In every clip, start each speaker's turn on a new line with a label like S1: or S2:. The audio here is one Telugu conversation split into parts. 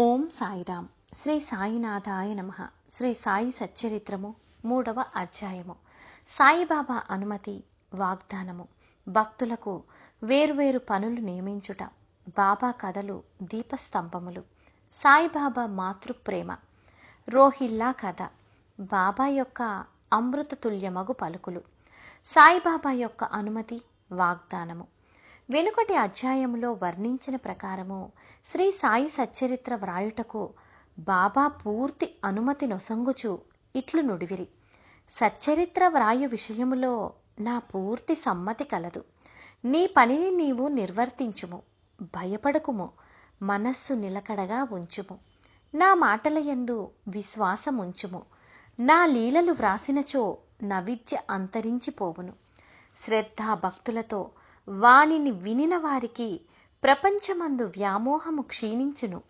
S1: ఓం సాయిరామ్. శ్రీ సాయినాథాయ నమ. శ్రీ సాయి సచ్చరిత్రము మూడవ అధ్యాయము. సాయిబాబా అనుమతి వాగ్దానము. భక్తులకు వేరువేరు పనులు నియమించుట బాబా కథలు దీపస్తంభములు. సాయిబాబా మాతృప్రేమ. రోహిల్లా కథ. బాబా యొక్క అమృతతుల్యమగు పలుకులు. సాయిబాబా యొక్క అనుమతి వాగ్దానము. వెనుకటి అధ్యాయములో వర్ణించిన ప్రకారము శ్రీ సాయి సచ్చరిత్ర వ్రాయుటకు బాబా పూర్తి అనుమతి నొసంగుచు ఇట్లు నుడివిరి. సచ్చరిత్ర వ్రాయు విషయములో నా పూర్తి సమ్మతి కలదు. నీ పనిని నీవు నిర్వర్తించుము భయపడకుము మనస్సు నిలకడగా ఉంచుము. నా మాటల యందు విశ్వాసముంచుము. నా లీలలు వ్రాసినచో నవిద్య అంతరించిపోవును. శ్రద్ధా భక్తులతో వానిని వినిన వారికి ప్రపంచమందు వ్యామోహము క్షీణించును.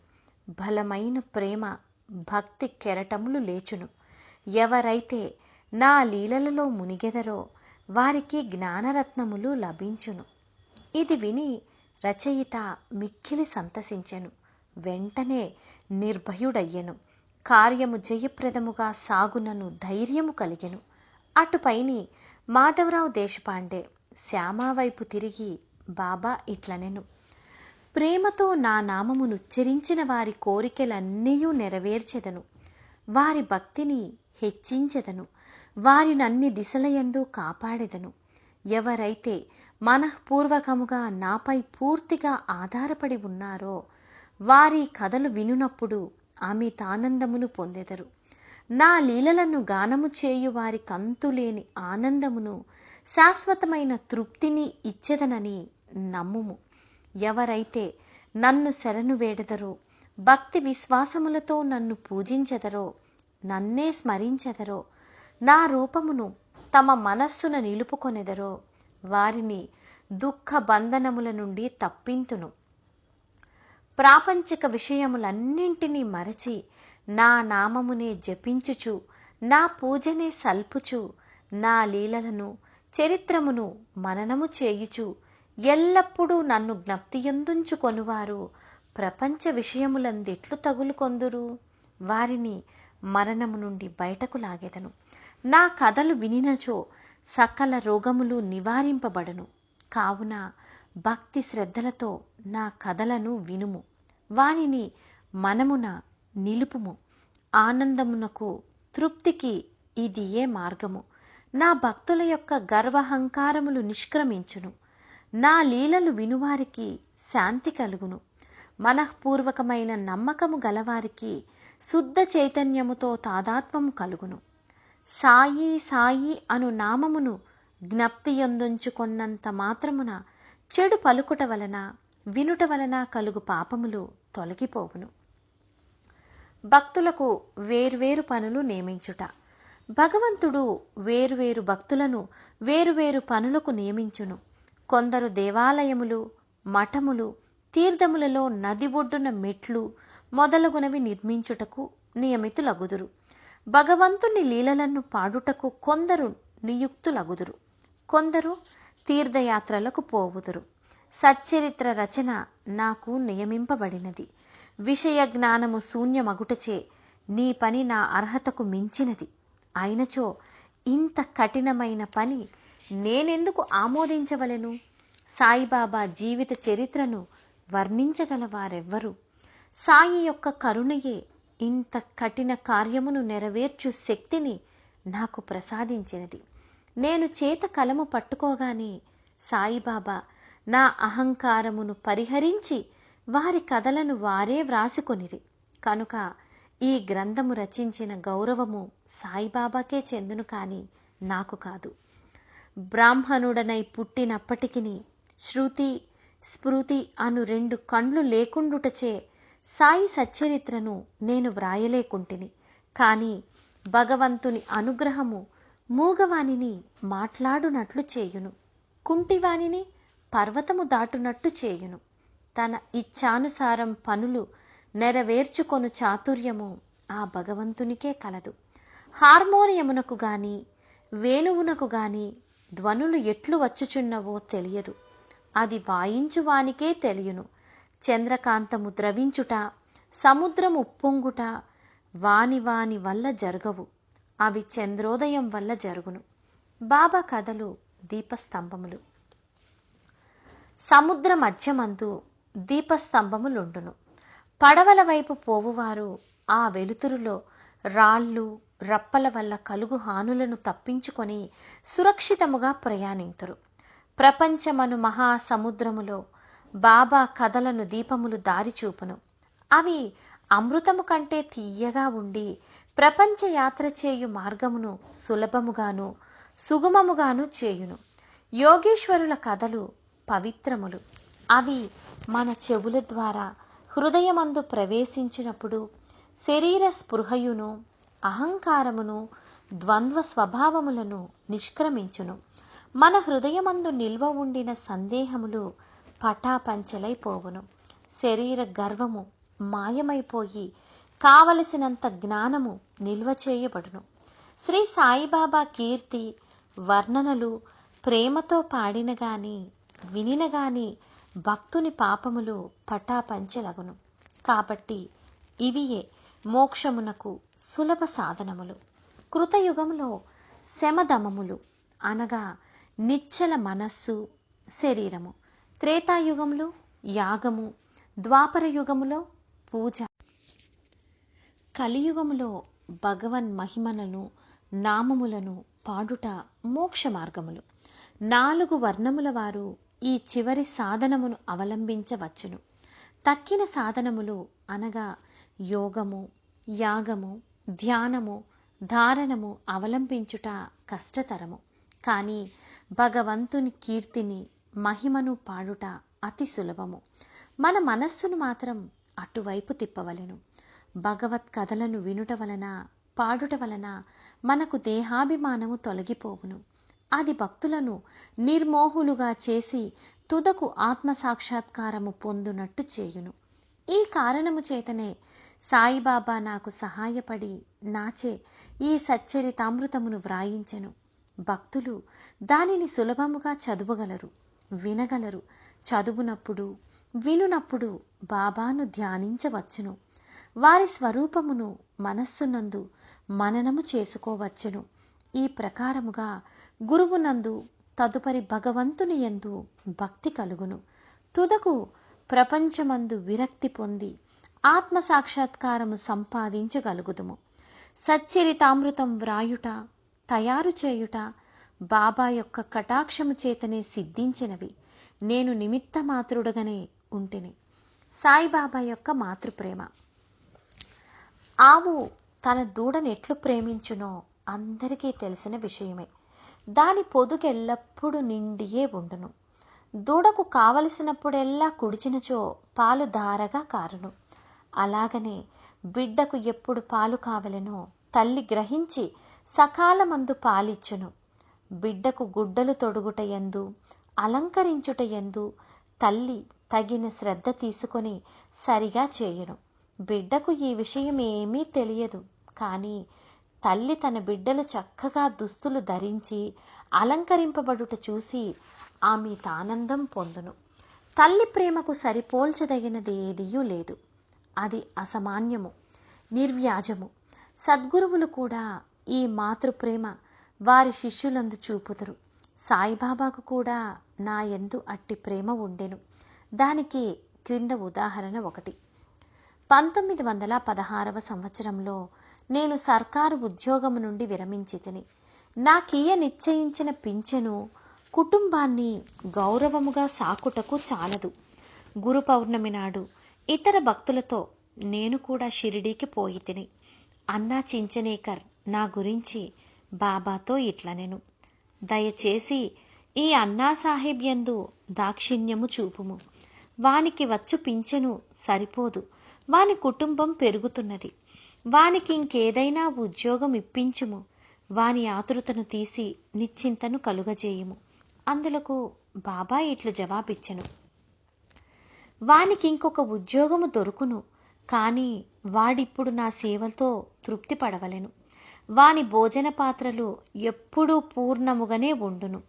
S1: బలమైన ప్రేమ భక్తి కెరటములు లేచును. ఎవరైతే నా లీలలలో మునిగెదరో వారికి జ్ఞానరత్నములు లభించును. ఇది విని రచయిత మిక్కిలి సంతసించెను. వెంటనే నిర్భయుడయ్యెను. కార్యము జయప్రదముగా సాగునను ధైర్యము కలిగెను. అటుపైని మాధవరావు దేశపాండే శ్యామా వైపు తిరిగి బాబా ఇట్లనెను ప్రేమతో నా నామమును ఉచ్చరించిన వారి కోరికలన్నీయూ నెరవేర్చెదను. వారి భక్తిని హెచ్చించెదను. వారినన్ని దిశలయందు కాపాడెదను. ఎవరైతే మనఃపూర్వకముగా నాపై పూర్తిగా ఆధారపడి ఉన్నారో వారి కథలు వినునప్పుడు అమితానందమును పొందెదరు. నా లీలలను గానము చేయు వారి కంతులేని ఆనందమును శాశ్వతమైన తృప్తిని ఇచ్చేదనని నమ్ముము. ఎవరైతే నన్ను శరణు వేడెదరో భక్తి విశ్వాసములతో నన్ను పూజించెదరో నన్నే స్మరించెదరో నా రూపమును తమ మనస్సున నిలుపుకొనెదరో వారిని దుఃఖ బంధనముల నుండి తప్పింతును. ప్రాపంచిక విషయములన్నింటినీ మరచి నా నామమునే జపించుచు నా పూజనే సల్పుచు నా లీలలను చరిత్రమును మననము చేయుచు ఎల్లప్పుడూ నన్ను జ్ఞప్తియందుంచుకొనువారు ప్రపంచ విషయములందిట్లు తగులుకొందురు? వారిని మరణము నుండి బయటకు లాగెదను. నా కథలు వినినచో సకల రోగములు నివారింపబడను. కావున భక్తి శ్రద్ధలతో నా కథలను వినుము. వానిని మనమున నిలుపుము. ఆనందమునకు తృప్తికి ఇది ఏ మార్గము. నా భక్తుల యొక్క గర్వహంకారములు నిష్క్రమించును. నా లీలలు వినువారికి శాంతి కలుగును. మనఃపూర్వకమైన నమ్మకము గలవారికి శుద్ధ చైతన్యముతో తాదాత్మము కలుగును. సాయి సాయి అను నామమును జ్ఞప్తియందుంచుకొన్నంత మాత్రమున చెడు పలుకుట వలన వినుట వలన కలుగు పాపములు తొలగిపోవును. భక్తులకు వేర్వేరు పనులు నియమించుట భగవంతుడు వేరువేరు భక్తులను వేరువేరు పనులకు నియమించును. కొందరు దేవాలయములు మఠములు తీర్థములలో నది ఒడ్డున మెట్లు మొదలగునవి నిర్మించుటకు నియమితులగుదురు. భగవంతుని లీలలను పాడుటకు కొందరు నియుక్తులగుదురు. కొందరు తీర్థయాత్రలకు పోవుదురు. సచ్చరిత్ర రచన నాకు నియమింపబడినది. విషయ జ్ఞానము శూన్యమగుటచే నీ పని నా అర్హతకు మించినది. ఆయనచో ఇంత కఠినమైన పని నేనెందుకు ఆమోదించవలెను? సాయిబాబా జీవిత చరిత్రను వర్ణించగలవారెవ్వరు? సాయి యొక్క కరుణయే ఇంత కఠిన కార్యమును నెరవేర్చు శక్తిని నాకు ప్రసాదించినది. నేను చేత కలము పట్టుకోగానే సాయిబాబా నా అహంకారమును పరిహరించి వారి కథలను వారే వ్రాసుకొనిరి. కనుక ఈ గ్రంథము రచించిన గౌరవము సాయిబాబాకే చెందును కాని నాకు కాదు. బ్రాహ్మణుడనై పుట్టినప్పటికిని శృతి స్మృతి అను రెండు కండ్లు లేకుండుటచే సాయి సచ్చరిత్రను నేను వ్రాయలేకుంటిని. కానీ భగవంతుని అనుగ్రహము మూగవానిని మాట్లాడునట్లు చేయును. కుంటివానిని పర్వతము దాటునట్టు చేయును. తన ఇచ్ఛానుసారం పనులు నెరవేర్చుకొను చాతుర్యము ఆ భగవంతునికే కలదు. హార్మోనియమునకు గాని వేణువునకు గాని ధ్వనులు ఎట్లు వచ్చుచున్నవో తెలియదు. అది వాయించువానికే తెలియను. చంద్రకాంతము ద్రవించుట సముద్రం ఉప్పొంగుట వాని వాని వల్ల జరగవు. అవి చంద్రోదయం వల్ల జరుగును. బాబా కథలు దీపస్తంభములు. సముద్ర మధ్యమందు దీపస్తంభములుండును. పడవల వైపు పోవువారు. ఆ వెలుతురులో రాళ్ళు రప్పల వల్ల కలుగు హానులను తప్పించుకొని సురక్షితముగా ప్రయాణింతురు. ప్రపంచమను మహాసముద్రములో బాబా కథలను దీపములు దారి చూపును. అవి అమృతము కంటే తీయగా ఉండి ప్రపంచ యాత్ర చేయు మార్గమును సులభముగాను సుగమముగాను చేయును. యోగేశ్వరుల కథలు పవిత్రములు. అవి మన చెవుల ద్వారా హృదయమందు ప్రవేశించినప్పుడు శరీర స్పృహయును అహంకారమును ద్వంద్వ స్వభావములను నిష్క్రమించును. మన హృదయమందు నిల్వ ఉండిన సందేహములు పటాపంచలైపోవును. శరీర గర్వము మాయమైపోయి కావలసినంత జ్ఞానము నిల్వ చేయబడును. శ్రీ సాయిబాబా కీర్తి వర్ణనలు ప్రేమతో పాడిన గాని వినిన గాని భక్తుని పాపములు పటాపంచలగును. కాబట్టి ఇవియే మోక్షమునకు సులభ సాధనములు. కృతయుగములో శమదమములు అనగా నిచ్చల మనస్సు శరీరము. త్రేతాయుగములు యాగము ద్వాపర యుగములో పూజ. కలియుగములో భగవన్ మహిమలను నామములను పాడుట మోక్ష మార్గములు. నాలుగు వర్ణముల వారు ఈ చివరి సాధనమును అవలంబించవచ్చును. తక్కిన సాధనములు అనగా యోగము యాగము ధ్యానము ధారణము అవలంబించుట కష్టతరము. కానీ భగవంతుని కీర్తిని మహిమను పాడుట అతి సులభము. మన మనస్సును మాత్రం అటువైపు తిప్పవలెను. భగవత్ కథలను వినుట వలన పాడుట వలన మనకు దేహాభిమానము తొలగిపోవును. అది భక్తులను నిర్మోహులుగా చేసి తుదకు ఆత్మ సాక్షాత్కారము పొందునట్టు చేయును. ఈ కారణము చేతనే సాయిబాబా నాకు సహాయపడి నాచే ఈ సచ్చరితామృతమును వ్రాయించెను. భక్తులు దానిని సులభముగా చదువగలరు వినగలరు. చదువునప్పుడు వినునప్పుడు బాబాను ధ్యానించవచ్చును. వారి స్వరూపమును మనస్సునందు మననము చేసుకోవచ్చును. ఈ ప్రకారముగా గురువునందు తదుపరి భగవంతుని యందు భక్తి కలుగును. తుదకు ప్రపంచమందు విరక్తి పొంది ఆత్మ సాక్షాత్కారము సంపాదించగలుగుదుము. సచ్చరితామృతం వ్రాయుట తయారు చేయుట బాబా యొక్క కటాక్షము చేతనే సిద్ధించినవి. నేను నిమిత్త మాతృడుగానే ఉంటిని. సాయిబాబా యొక్క మాతృప్రేమ. ఆవు తన దూడనెట్లు ప్రేమించునో అందరికీ తెలిసిన విషయమే. దాని పొదుగెల్లప్పుడూ నిండియే ఉండును. దూడకు కావలసినప్పుడెల్లా కుడిచినచో పాలు ధారగా కారును. అలాగనే బిడ్డకు ఎప్పుడు పాలు కావలెనో తల్లి గ్రహించి సకాలమందు పాలిచ్చును. బిడ్డకు గుడ్డలు తొడుగుట అలంకరించుటయందు అలంకరించుట తల్లి తగిన శ్రద్ధ తీసుకొని సరిగా చేయను. బిడ్డకు ఈ విషయం ఏమీ తెలియదు. కానీ తల్లి తన బిడ్డలు చక్కగా దుస్తులు ధరించి అలంకరింపబడుట చూసి ఆమె తానందం పొందును. తల్లి ప్రేమకు సరిపోల్చదగినది ఏదియూ లేదు. అది అసమాన్యము నిర్వ్యాజము. సద్గురువులు కూడా ఈ మాతృప్రేమ వారి శిష్యులందు చూపుదురు. సాయిబాబాకు కూడా నా ఎందు అట్టి ప్రేమ ఉండెను. దానికి క్రింద ఉదాహరణ ఒకటి. పంతొమ్మిది వందల పదహారవ సంవత్సరంలో నేను సర్కారు ఉద్యోగము నుండి విరమించి తిని నాకీయ నిశ్చయించిన పింఛను కుటుంబాన్ని గౌరవముగా సాకుటకు చాలదు. గురు పౌర్ణమి నాడు ఇతర భక్తులతో నేను కూడా షిరిడీకి పోయి తిని అన్నా చించనేకర్ నా గురించి బాబాతో ఇట్లనెను దయచేసి ఈ అన్నా సాహెబ్ యందు దాక్షిణ్యము చూపుము. వానికి వచ్చు పింఛను సరిపోదు. వాని కుటుంబం పెరుగుతున్నది. వానికి ఇంకేదైనా ఉద్యోగం ఇప్పించుము. వాని ఆతృతను తీసి నిశ్చింతను కలుగజేయుము. అందులకు బాబా ఇట్లు జవాబిచ్చను. వానికి ఇంకొక ఉద్యోగము దొరుకును కానీ వాడిప్పుడు నా సేవలతో తృప్తి పడవలెను. వాని భోజన పాత్రలు ఎప్పుడూ పూర్ణముగానే ఉండును.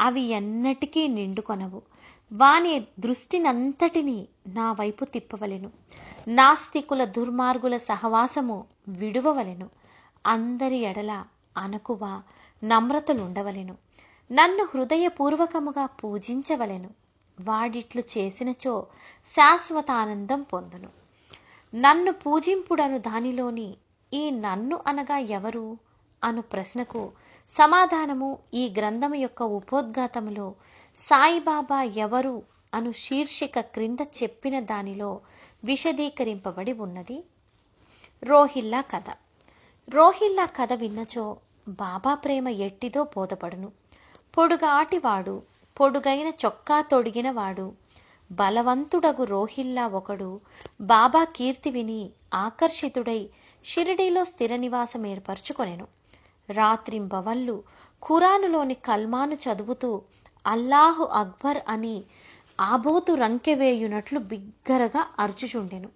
S1: అవి ఎన్నటికీ నిండుకొనవు. వాని దృష్టినంతటిని నా వైపు తిప్పవలెను. నాస్తికుల దుర్మార్గుల సహవాసము విడువవలెను. అందరి ఎడల అనకువ నమ్రతలుండవలెను. నన్ను హృదయపూర్వకముగా పూజించవలెను. వాడిట్లు చేసినచో శాశ్వత ఆనందం పొందును. నన్ను పూజింపుడను దానిలోని ఈ నన్ను అనగా ఎవరు? అను ప్రశ్నకు సమాధానము ఈ గ్రంథము యొక్క ఉపోద్ఘాతములో సాయిబాబా ఎవరు అను శీర్షిక క్రింద చెప్పిన దానిలో విశదీకరింపబడి ఉన్నది. రోహిల్లా కథ. రోహిల్లా కథ విన్నచో బాబా ప్రేమ ఎట్టిదో బోధపడును. పొడుగాటివాడు పొడుగైన చొక్కా తొడిగినవాడు బలవంతుడగు రోహిల్లా ఒకడు బాబా కీర్తి విని ఆకర్షితుడై షిరిడీలో స్థిర నివాసం ఏర్పరచుకొనెను. రాత్రింబవళ్ళు ఖురానులోని కల్మాను చదువుతూ అల్లాహు అక్బర్ అని ఆబోతు రంకెవేయునట్లు బిగ్గరగా అరుచుచుండెను.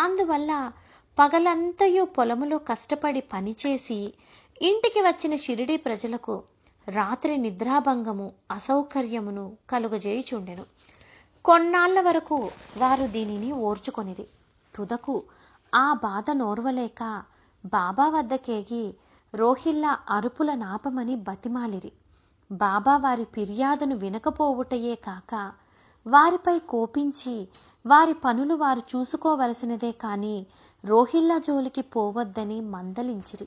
S1: అందువల్ల పగలంతయు పొలములో కష్టపడి పనిచేసి ఇంటికి వచ్చిన షిరిడీ ప్రజలకు రాత్రి నిద్రాభంగము అసౌకర్యమును కలుగజేయుచుండెను. కొన్నాళ్ళ వరకు వారు దీనిని ఓర్చుకొనిరి. తుదకు ఆ బాధ నోర్వలేక బాబా వద్దకేగి రోహిల్లా అరుపుల నాపమని బతిమాలిరి. బాబా వారి ఫిర్యాదును వినకపోవుటయే కాక వారిపై కోపించి వారి పనులు వారు చూసుకోవలసినదే కాని రోహిల్లా జోలికి పోవద్దని మందలించిరి.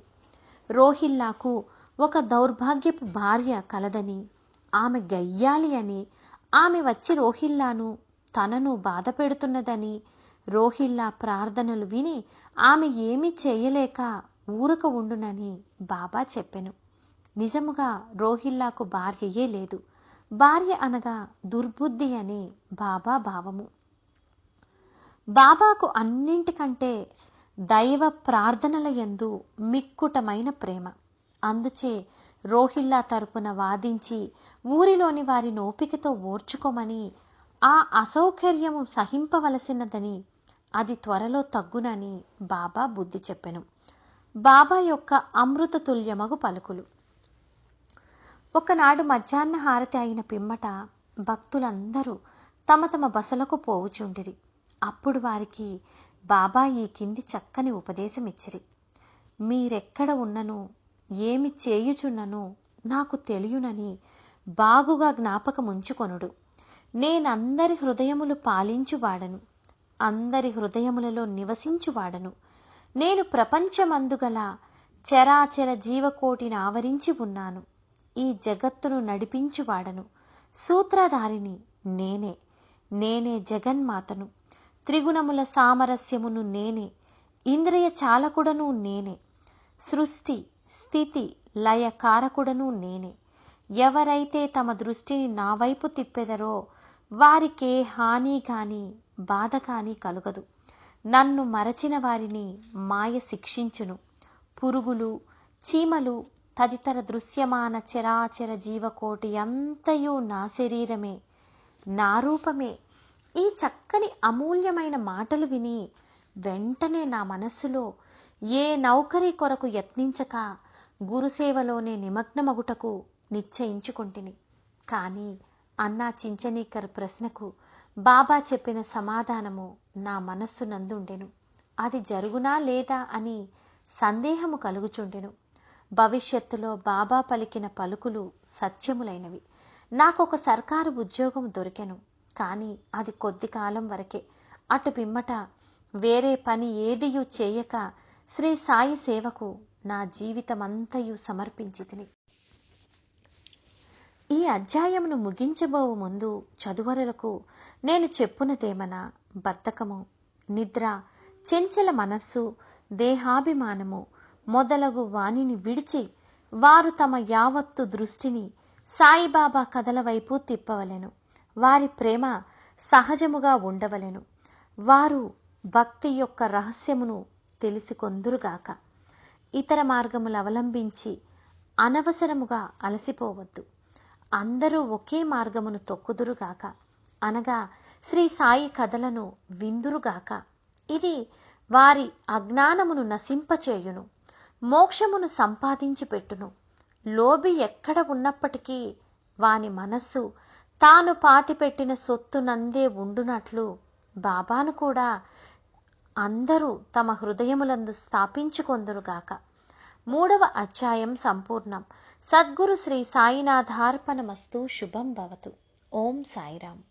S1: రోహిల్లాకు ఒక దౌర్భాగ్యపు భార్య కలదని ఆమె గయ్యాలి అని ఆమె వచ్చి రోహిల్లాను తనను బాధ పెడుతున్నదని రోహిల్లా ప్రార్థనలు విని ఆమె ఏమీ చేయలేక ఊరక ఉండునని బాబా చెప్పెను. నిజముగా రోహిల్లాకు భార్యయే లేదు. భార్య అనగా దుర్బుద్ధి అని బాబా భావము. బాబాకు అన్నింటికంటే దైవ ప్రార్థనల యందు మిక్కుటమైన ప్రేమ. అందుచే రోహిల్లా తరపున వాదించి ఊరిలోని వారి నోపికతో ఓర్చుకోమని ఆ అసౌకర్యము సహింపవలసినదని అది త్వరలో తగ్గునని బాబా బుద్ధి చెప్పెను. బాబా యొక్క అమృత తుల్యమగు పలుకులు. ఒకనాడు మధ్యాహ్న హారతి అయిన పిమ్మట భక్తులందరూ తమ తమ బసలకు పోవుచుండిరి. అప్పుడు వారికి బాబా ఈ కింది చక్కని ఉపదేశమిచ్చిరి. మీరెక్కడ ఉన్నను ఏమి చేయుచున్నను నాకు తెలియనని బాగుగా జ్ఞాపకముంచుకొనుడు. నేనందరి హృదయములు పాలించువాడను అందరి హృదయములలో నివసించువాడను. నేను ప్రపంచమందుగల చరాచర జీవకోటిని ఆవరించి ఉన్నాను. ఈ జగత్తును నడిపించువాడను. సూత్రధారిని నేనే. నేనే జగన్మాతను. త్రిగుణముల సామరస్యమును నేనే. ఇంద్రియ చాలకుడను నేనే. సృష్టి స్థితి లయ కారకుడను నేనే. ఎవరైతే తమ దృష్టిని నా వైపు తిప్పెదరో వారికే హాని కాని బాధ కాని కలుగదు. నన్ను మరచిన వారిని మాయ శిక్షించును. పురుగులు చీమలు తదితర దృశ్యమాన చరాచర జీవకోటి అంతయు నా శరీరమే నా రూపమే. ఈ చక్కని అమూల్యమైన మాటలు విని వెంటనే నా మనస్సులో ఏ నౌకరీ కొరకు యత్నించక గురుసేవలోనే నిమగ్నమగుటకు నిశ్చయించుకుంటుని. కానీ అన్నా చించనీకర్ ప్రశ్నకు బాబా చెప్పిన సమాధానము నా మనస్సు నందుండెను. అది జరుగునా లేదా అని సందేహము కలుగుచుండెను. భవిష్యత్తులో బాబా పలికిన పలుకులు సత్యములైనవి. నాకొక సర్కారు ఉద్యోగం దొరికెను కానీ అది కొద్ది కాలం వరకే. అటు పిమ్మట వేరే పని ఏదియూ చేయక శ్రీ సాయి సేవకు నా జీవితమంతయు సమర్పించి తిని ఈ అధ్యాయమును ముగించబోవు ముందు చదువరులకు నేను చెప్పునదేమన? బద్ధకము నిద్ర చెంచల మనస్సు దేహాభిమానము మొదలగు వానిని విడిచి వారు తమ యావత్తు దృష్టిని సాయిబాబా కథల వైపు తిప్పవలెను. వారి ప్రేమ సహజముగా ఉండవలెను. వారు భక్తి యొక్క రహస్యమును తెలిసికొందురుగాక. ఇతర మార్గములు అవలంబించి అనవసరముగా అలసిపోవద్దు. అందరూ ఒకే మార్గమును తొక్కుదురుగాక. అనగా శ్రీ సాయి కథలను విందురుగాక. ఇది వారి అజ్ఞానమును నశింపచేయును. మోక్షమును సంపాదించి పెట్టును. లోబి ఎక్కడ ఉన్నప్పటికీ వాని మనస్సు తాను పాతిపెట్టిన సొత్తు నందే ఉండునట్లు బాబాను కూడా అందరూ తమ హృదయములందు స్థాపించుకొందరుగాక. మూడవ అధ్యాయం సంపూర్ణం. సద్గురు శ్రీ సాయినాథార్పణమస్తు శుభం భవతు. ఓం సాయిరామ్.